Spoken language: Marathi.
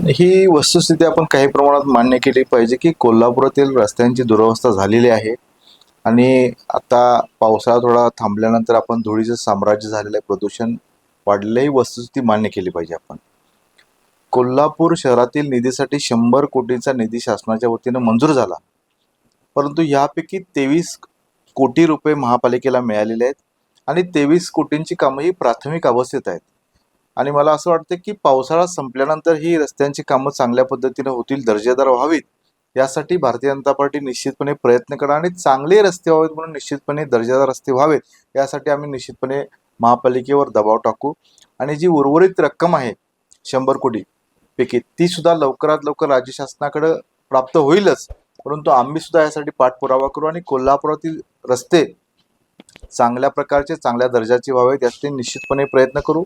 ही वस्तुस्थिती आपण काही प्रमाणात मान्य केली पाहिजे की कोल्हापुरातील रस्त्यांची दुरवस्था झालेली आहे. आणि आता पावसाळा थोडा थांबल्यानंतर आपण धुळीचं साम्राज्य झालेलं आहे प्रदूषण वाढलेली वस्तुस्थिती मान्य केली पाहिजे आपण. कोल्हापूर शहरातील निधीसाठी शंभर कोटींचा निधी शासनाच्या वतीनं मंजूर झाला. परंतु यापैकी तेवीस कोटी रुपये महापालिकेला मिळालेले आहेत आणि तेवीस कोटींची कामं ही प्राथमिक अवस्थेत आहेत. आणि मला असं वाटतं की पावसाळा संपल्यानंतर ही रस्त्यांची कामं चांगल्या पद्धतीने होतील दर्जेदार व्हावीत यासाठी भारतीय जनता पार्टी निश्चितपणे प्रयत्न करणार आणि चांगले रस्ते व्हावेत म्हणून निश्चितपणे दर्जेदार रस्ते व्हावेत यासाठी आम्ही निश्चितपणे महापालिकेवर दबाव टाकू. आणि जी उर्वरित रक्कम आहे शंभर कोटी पैकी ती सुद्धा लवकरात लवकर राज्य शासनाकडे प्राप्त होईलच. परंतु आम्ही सुद्धा यासाठी पाठपुरावा करू आणि कोल्हापुरातील रस्ते चांगल्या प्रकारचे चांगल्या दर्जाचे व्हावेत यासाठी निश्चितपणे प्रयत्न करू.